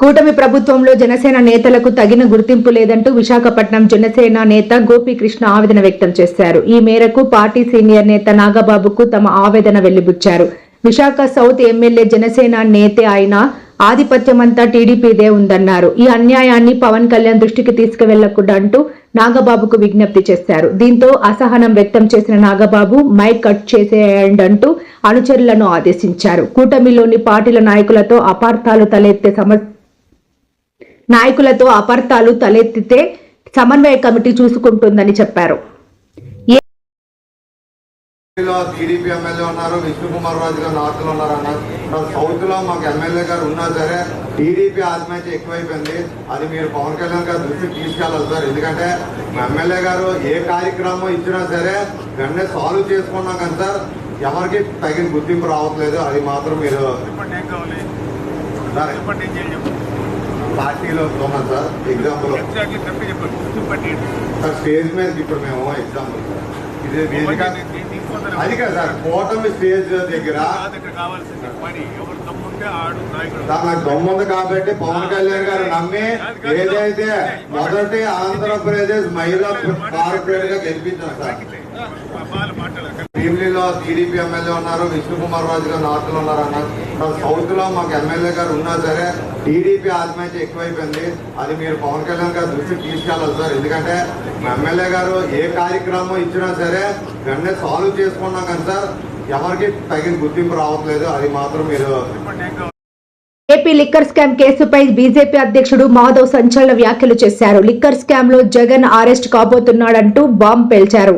కూటమి ప్రభుత్వంలో జనసేన నేతలకు తగిన గుర్తింపు లేదంటూ విశాఖపట్నం జనసేన నేత గోపీకృష్ణ ఆవేదన వ్యక్తం చేశారు. ఈ మేరకు పార్టీ సీనియర్ నేత నాగబాబుకు తమ ఆవేదన వెళ్ళిబుచ్చారు విశాఖ సౌత్ ఎమ్మెల్యే జనసేన నేతే అయిన ఆధిపత్యమంతా టీడీపీదే ఉందన్నారు. ఈ అన్యాయాన్ని పవన్ కళ్యాణ్ దృష్టికి తీసుకువెళ్ళకుండా అంటూ నాగబాబుకు విజ్ఞప్తి చేశారు. దీంతో అసహనం వ్యక్తం చేసిన నాగబాబు మైక్ కట్ చేసేయండంటూ అనుచరులను ఆదేశించారు. కూటమిలోని పార్టీల నాయకులతో అపార్థాలు తలెత్తే సమస్య నాయకులతో అపార్థాలు తలెత్తితే సమన్వయ కమిటీ చూసుకుంటుందని చెప్పారు. టీడీపీ ఎమ్మెల్యే ఉన్నారు విష్ణుకుమార్ రాజు గారు నార్త్లో ఉన్నారు అన్నారు. సౌత్లో మాకు ఎమ్మెల్యే గారు ఉన్నా సరే టీడీపీ ఆత్మహత్య ఎక్కువైపోయింది. అది మీరు పవన్ కళ్యాణ్ గారి దృష్టికి తీసుకెళ్ళాలి సార్. ఎందుకంటే మా ఎమ్మెల్యే గారు ఏ కార్యక్రమం ఇచ్చినా సరే వెంటనే సాల్వ్ చేసుకున్నాం కానీ సార్. ఎవరికి తగిన గుర్తింపు రావట్లేదు. అది మాత్రం మీరు పార్టీలో ఉన్నాం సార్ ఎగ్జాంపుల్ ఎగ్జాక్ట్లీ కరెక్ట్ చెప్పండి గుర్తుపట్టి సార్ స్టేజ్ మీదకి ఇప్పుడు మేము ఎగ్జాంపుల్ సార్ ఇది వేదిక అది కదా సార్ కూటమి స్టేజ్ దగ్గర ఇక్కడ కావాల్సింది పని ఎవరు తమ్ముంటే ఆడు నాయకుడు సార్ నాకు దమ్ము ఉంది కాబట్టి పవన్ కళ్యాణ్ గారు నమ్మి ఏదైతే మొదటి ఆంధ్రప్రదేశ్ మహిళా కార్పొరేట్ గా గెలిపించారు సార్ వాళ్ళు మాట్లాడారు భీమిలిలో టీడీపీ ఎమ్మెల్యే ఉన్నారు విష్ణుకుమార్ రాజు గారు నార్త్లో ఉన్నారు అన్నారు మరి సౌత్లో మాకు ఎమ్మెల్యే గారు ఉన్నా సరే టీడీపీ ఆత్మహత్య ఎక్కువైపోయింది. అది మీరు పవన్ కళ్యాణ్ గారి దృష్టికి తీసుకెళ్ళాలి సార్. ఎందుకంటే ఎమ్మెల్యే గారు ఏ కార్యక్రమం ఇచ్చినా సరే వెంటనే సాల్వ్ చేసుకున్నాం కానీ సార్. ఎవరికి తగిన గుర్తింపు రావట్లేదు. అది మాత్రం మీరు ఏపీ లిక్కర్ స్కామ్ కేసుపై బీజేపీ అధ్యక్షుడు మాధవ్ సంచలన వ్యాఖ్యలు చేశారు. లిక్కర్ స్కామ్లో జగన్ అరెస్ట్ కాబోతున్నాడంటూ బాంబ్ పేల్చారు.